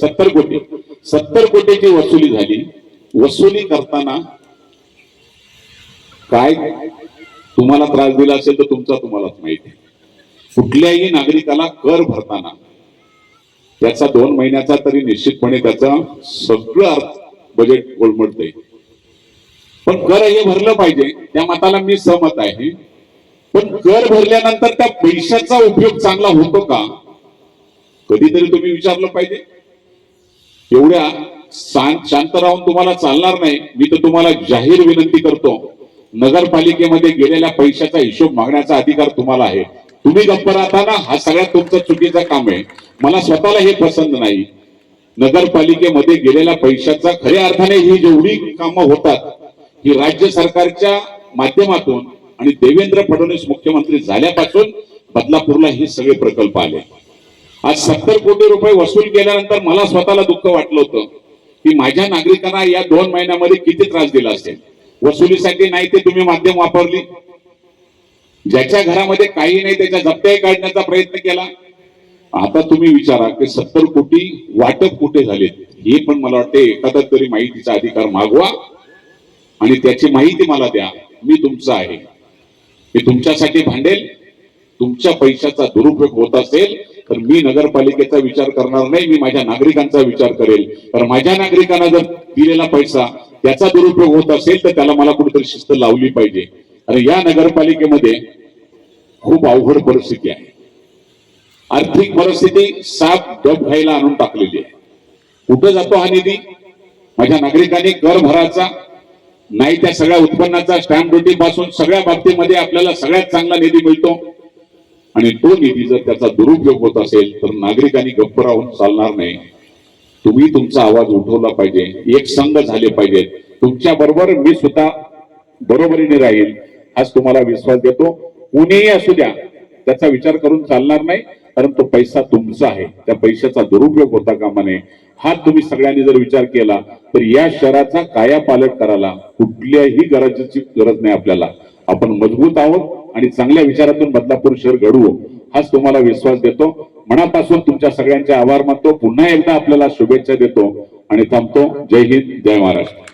सत्तर कोटी. सत्तर कोटीची वसुली झाली. वसुली करताना काय तुम्हाला त्रास दिला असेल तर तुमचा तुम्हालाच माहिती आहे. कुठल्याही नागरिकाला कर भरताना त्याचा दोन महिन्याचा तरी निश्चितपणे त्याचा सगळं अर्थ बजेट कोलमडते पण कर हे भरलं पाहिजे त्या मताला मी सहमत आहे. पण कर भरल्यानंतर त्या पैशाचा उपयोग चांगला होतो का? कधीतरी तुम्ही विचारलं पाहिजे. एवढ्या शांत राहून तुम्हाला चालणार नाही. मी तर तुम्हाला जाहीर विनंती करतो. नगरपालिकेमध्ये गेलेल्या पैशाचा हिशोब मागण्याचा अधिकार तुम्हाला आहे. तुम्ही गप्प राहताना हा सगळ्यात तुमचं चुकीचं काम आहे. मला स्वतःला हे पसंत नाही. नगरपालिकेमध्ये गेलेल्या पैशाचा खऱ्या अर्थाने ही जेवढी कामं होतात ही राज्य सरकारच्या माध्यमातून आणि देवेंद्र फडणवीस मुख्यमंत्री झाल्यापासून बदलापूरला हे सगळे प्रकल्प आले. आज सत्तर कोटी रुपये वसूल केल्यानंतर मला स्वतःला दुःख वाटलं होतं की माझ्या नागरिकांना या दोन महिन्यामध्ये किती त्रास दिला असेल? वसुलीसाठी नाही ते तुम्ही माध्यम वापरली. ज्याच्या घरामध्ये काही नाही त्याच्या जप्त्याही काढण्याचा प्रयत्न केला. आता तुम्ही विचारा की सत्तर कोटी वाटप कुठे झालेत? हे पण मला वाटते एखादा तरी माहितीचा अधिकार मागवा आणि त्याची माहिती मला द्या. मी तुमचा आहे. मी तुमच्यासाठी भांडेल. तुमच्या पैशाचा दुरुपयोग होत असेल तर मी नगरपालिकेचा विचार करणार नाही मी माझ्या नागरिकांचा विचार करेल. तर माझ्या नागरिकांना जर दिलेला पैसा त्याचा दुरुपयोग होत असेल तर त्याला मला कुठेतरी शिस्त लावली पाहिजे. आणि या नगरपालिकेमध्ये खूप अवघड परिस्थिती आहे. आर्थिक परिस्थिती साप डब घ्यायला आणून टाकलेली आहे. कुठं जातो हा निधी? माझ्या नागरिकांनी कर भराचा नाही त्या सगळ्या उत्पन्नाचा स्टॅम्प ड्युटी पासून सगळ्या बाबतीमध्ये आपल्याला सगळ्यात चांगला निधी मिळतो. आणि तो निधी जर त्याचा दुरुपयोग होत असेल तर नागरिकांनी गप्प राहून चालणार नाही. तुम्ही तुमचा आवाज उठवला पाहिजे एक संघ झाले पाहिजेत तुमच्या बरोबर मी सुद्धा बरोबरीने राहील आज तुम्हाला विश्वास देतो. कुणीही असू द्या त्याचा विचार करून चालणार नाही कारण तो पैसा तुमचा आहे. त्या पैशाचा दुरुपयोग होता कामा नये. हा तुम्ही सगळ्यांनी जर विचार केला तर या शहराचा कायापालट करायला कुठल्याही गरजेची गरज नाही आपल्याला. आपण मजबूत आहोत आणि चांगल्या विचारातून बदलापूर शहर घडवू हाच तुम्हाला विश्वास देतो. मनापासून तुमच्या सगळ्यांचे आभार मानतो. पुन्हा एकदा आपल्याला शुभेच्छा देतो. आणि थांबतो. जय हिंद जय महाराष्ट्र.